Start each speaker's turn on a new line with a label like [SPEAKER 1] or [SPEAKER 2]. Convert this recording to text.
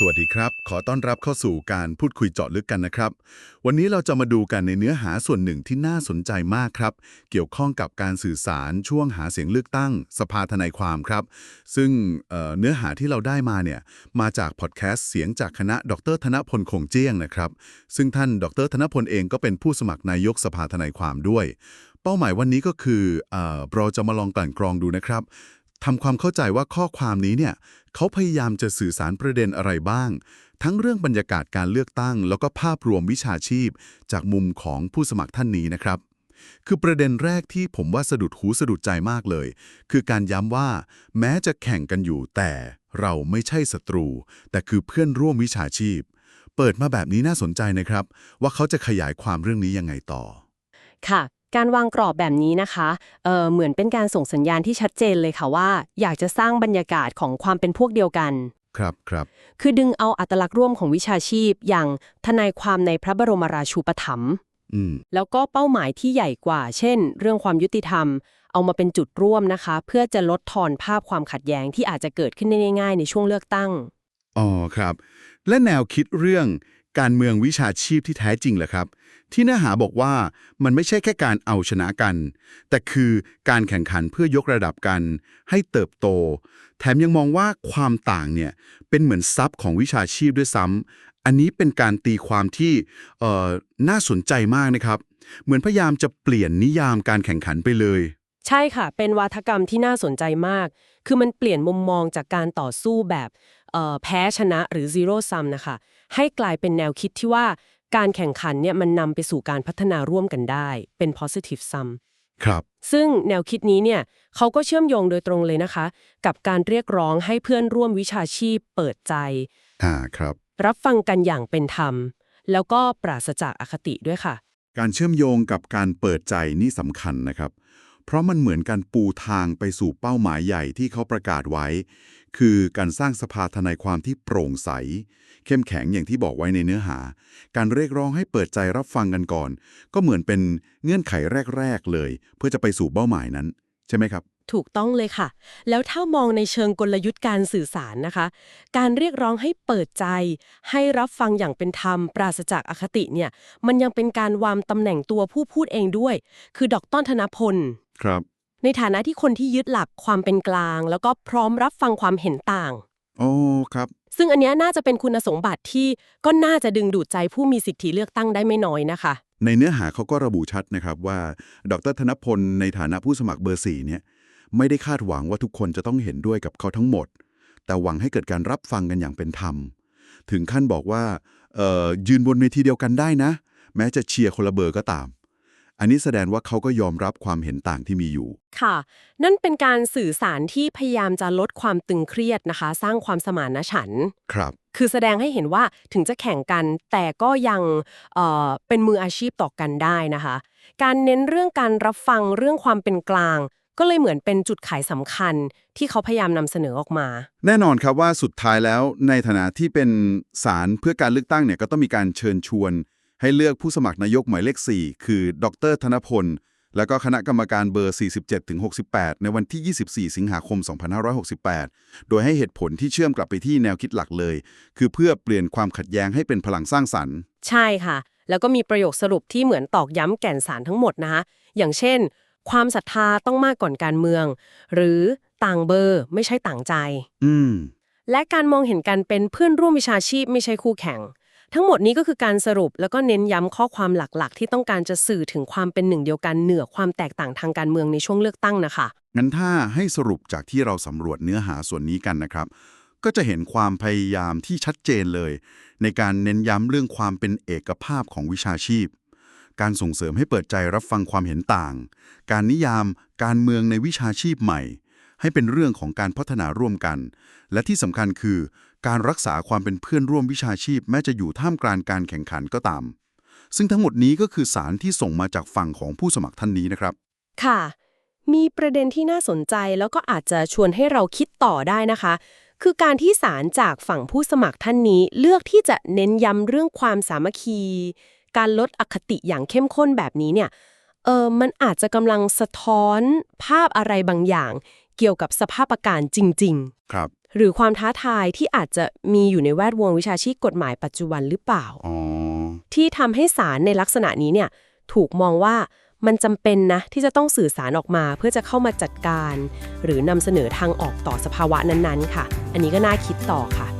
[SPEAKER 1] สวัสดีครับ ขอต้อนรับเข้าสู่การพูดคุยเจาะลึกกันนะครับ วันนี้เราจะมาดูกันในเนื้อหาส่วนหนึ่งที่น่าสนใจมากครับ เกี่ยวข้องกับการสื่อสารช่วงหาเสียงเลือกตั้ง สภาทนายความครับ ซึ่งเเนื้อหาที่เราได้มาเนี่ยมาจากพอดแคสต์เสียงจากคณะดรธนพลคงเจียงนะครับ ซึ่งท่านดรธนพลเองก็เป็นผู้สมัครนายกสภาทนายความด้วย เป้าหมายวันนี้ก็คือเออเราจะมาลองกลั่นกรองดูนะครับ ทำความเข้าใจว่าข้อความนี้เนี่ยเขาพยายามจะสื่อสารประเด็นอะไรบ้าง ทั้งเรื่องบรรยากาศการเลือกตั้ง แล้วก็ภาพรวมวิชาชีพ จากมุมของผู้สมัครท่านนี้นะครับ คือประเด็นแรกที่ผมว่าสะดุดหูสะดุดใจมากเลย คือการย้ำว่าแม้จะแข่งกันอยู่แต่เราไม่ใช่ศัตรู แต่คือเพื่อนร่วมวิชาชีพ เปิดมาแบบนี้น่าสนใจนะครับ ว่าเขาจะขยายความเรื่องนี้ยังไงต่อ
[SPEAKER 2] ค่ะ การวางกรอบแบบนี้นะคะเอ่อเหมือนเป็นการส่งสัญญาณที่ชัดเจนเลยค่ะว่า อยากจะสร้างบรรยากาศของความเป็นพวกเดียวกัน
[SPEAKER 1] ครับครับ
[SPEAKER 2] คือดึงเอาอัตลักษณ์ร่วมของวิชาชีพ อย่างทนายความในพระบรมราชูปถัมภ์
[SPEAKER 1] อืม
[SPEAKER 2] แล้วก็เป้าหมายที่ใหญ่กว่า เช่น เรื่องความยุติธรรม เอามาเป็นจุดร่วมนะคะ เพื่อจะลดทอนภาพความขัดแย้งที่อาจจะเกิดขึ้นได้ง่าย ๆ ในช่วงเลือกตั้ง
[SPEAKER 1] อ๋อครับ และแนวคิดเรื่อง การเมืองวิชาชีพที่แท้จริงเหรอครับ ที่เนื้อหาบอกว่ามันไม่ใช่แค่การเอาชนะกัน แต่คือการแข่งขันเพื่อยกระดับกัน ให้เติบโต แถมยังมองว่าความต่างเนี่ยเป็นเหมือนทรัพย์ของวิชาชีพด้วยซ้ำอันนี้เป็นการตีความที่น่าสนใจมากนะครับ เหมือนพยายามจะเปลี่ยนนิยามการแข่งขันไปเลย
[SPEAKER 2] ใช่ค่ะ เป็นวาทกรรมที่น่าสนใจมาก คือมันเปลี่ยนมุมมองจากการต่อสู้แบบเอ่อแพ้ชนะหรือ zero sum นะคะ ให้กลายเป็นแนวคิดที่ว่าการแข่งขันเนี่ยมันนำไปสู่การพัฒนาร่วมกันได้ เป็น positive sum
[SPEAKER 1] ครับ
[SPEAKER 2] ซึ่งแนวคิดนี้เนี่ยเขาก็เชื่อมโยงโดยตรงเลยนะคะ กับการเรียกร้องให้เพื่อนร่วมวิชาชีพเปิดใจ
[SPEAKER 1] อ่าครับ
[SPEAKER 2] รับฟังกันอย่างเป็นธรรม แล้วก็ปราศจากอคติด้วยค่ะ
[SPEAKER 1] การเชื่อมโยงกับการเปิดใจนี่สำคัญนะครับ เพราะมันเหมือนการปูทางไปสู่เป้าหมายใหญ่ที่เขาประกาศไว้ คือการสร้างสภาทนายความที่โปร่งใส เข้มแข็งอย่างที่บอกไว้ในเนื้อหา การเรียกร้องให้เปิดใจรับฟังกันก่อน ก็เหมือนเป็นเงื่อนไขแรก ๆ เลย เพื่อจะไปสู่เป้าหมายนั้น ใช่ไหมครับ
[SPEAKER 2] ถูกต้องเลยค่ะ แล้วถ้ามองในเชิงกลยุทธ์การสื่อสารนะคะ การเรียกร้องให้เปิดใจ ให้รับฟังอย่างเป็นธรรม ปราศจากอคติเนี่ย มันยังเป็นการวางตำแหน่งตัวผู้พูดเองด้วย คือดอกต้นธนพล
[SPEAKER 1] ครับ
[SPEAKER 2] ในฐานะที่คนที่ยึดหลักความเป็นกลาง แล้วก็พร้อมรับฟังความเห็นต่าง
[SPEAKER 1] โอ้ครับ
[SPEAKER 2] ซึ่งอันเนี้ยน่าจะเป็นคุณสมบัติที่ก็น่าจะดึงดูดใจผู้มีสิทธิเลือกตั้งได้ไม่น้อยนะคะ
[SPEAKER 1] ในเนื้อหาเขาก็ระบุชัดนะครับว่า ดรธนพลในฐานะผู้สมัครเบอร์สี่เนี่ยไม่ได้คาดหวังว่าทุกคนจะต้องเห็นด้วยกับเขาทั้งหมด แต่หวังให้เกิดการรับฟังกันอย่างเป็นธรรม ถึงขั้นบอกว่าเอ่อยืนบนเวทีเดียวกันได้นะ แม้จะเชียร์คนละเบอร์ก็ตาม อันนี้แสดงว่าเขาก็ยอมรับความเห็นต่างที่มีอยู่
[SPEAKER 2] ค่ะ นั่นเป็นการสื่อสารที่พยายามจะลดความตึงเครียดนะคะ สร้างความสมานฉันท์
[SPEAKER 1] ครับ
[SPEAKER 2] คือแสดงให้เห็นว่าถึงจะแข่งกัน แต่ก็ยังเอ่อเป็นมืออาชีพต่อกันได้นะคะ การเน้นเรื่องการรับฟังเรื่องความเป็นกลาง ก็เลยเหมือนเป็นจุดขายสำคัญที่เขาพยายามนำเสนอออกมา
[SPEAKER 1] แน่นอนครับว่าสุดท้ายแล้วในฐานะที่เป็นศาลเพื่อการเลือกตั้งเนี่ยก็ต้องมีการเชิญชวน ให้เลือกผู้สมัครนายกหมายเลข 4 คือ ดร ธนพล แล้วก็คณะกรรมการเบอร์ 47-68 ในวันที่ 24 สิงหาคม 2568 โดยให้เหตุผลที่เชื่อมกลับไปที่แนวคิดหลักเลย คือเพื่อเปลี่ยนความขัดแย้งให้เป็นพลังสร้างสรรค์
[SPEAKER 2] ใช่ค่ะ แล้วก็มีประโยคสรุปที่เหมือนตอกย้ำแก่นสารทั้งหมดนะคะ อย่างเช่น ความศรัทธาต้องมากก่อนการเมือง หรือต่างเบอร์ไม่ใช่ต่างใจ
[SPEAKER 1] อืม
[SPEAKER 2] และการมองเห็นกันเป็นเพื่อนร่วมวิชาชีพไม่ใช่คู่แข่ง ทั้งหมดนี้ก็คือการสรุปแล้วก็เน้นย้ำข้อความหลักๆ ที่ต้องการจะสื่อถึงความเป็นหนึ่งเดียวกันเหนือความแตกต่างทางการเมืองในช่วงเลือกตั้งนะคะ
[SPEAKER 1] งั้นถ้าให้สรุปจากที่เราสำรวจเนื้อหาส่วนนี้กันนะครับ ก็จะเห็นความพยายามที่ชัดเจนเลย ในการเน้นย้ำเรื่องความเป็นเอกภาพของวิชาชีพ การส่งเสริมให้เปิดใจรับฟังความเห็นต่าง การนิยามการเมืองในวิชาชีพใหม่ให้เป็นเรื่องของการพัฒนาร่วมกัน และที่สำคัญคือ การรักษาความเป็นเพื่อนร่วมวิชาชีพแม้จะอยู่ท่ามกลางการแข่งขันก็ตาม ซึ่งทั้งหมดนี้ก็คือสารที่ส่งมาจากฝั่งของผู้สมัครท่านนี้นะครับ
[SPEAKER 2] ค่ะ มีประเด็นที่น่าสนใจแล้วก็อาจจะชวนให้เราคิดต่อได้นะคะ คือการที่ศาลจากฝั่งผู้สมัครท่านนี้เลือกที่จะเน้นย้ำเรื่องความสามัคคี การลดอคติอย่างเข้มข้นแบบนี้เนี่ยเออมันอาจจะกำลังสะท้อนภาพอะไรบางอย่าง เกี่ยวกับสภาพอากาศจริง ๆ
[SPEAKER 1] ครับ
[SPEAKER 2] หรือความท้าทายที่อาจจะมีอยู่ในแวดวงวิชาชีพกฎหมายปัจจุบันหรือเปล่า
[SPEAKER 1] อ๋อ
[SPEAKER 2] ที่ทำให้สารในลักษณะนี้เนี่ยถูกมองว่ามันจำเป็นนะที่จะต้องสื่อสารออกมาเพื่อจะเข้ามาจัดการ หรือนำเสนอทางออกต่อสภาวะนั้นๆ ค่ะ อันนี้ก็น่าคิดต่อค่ะ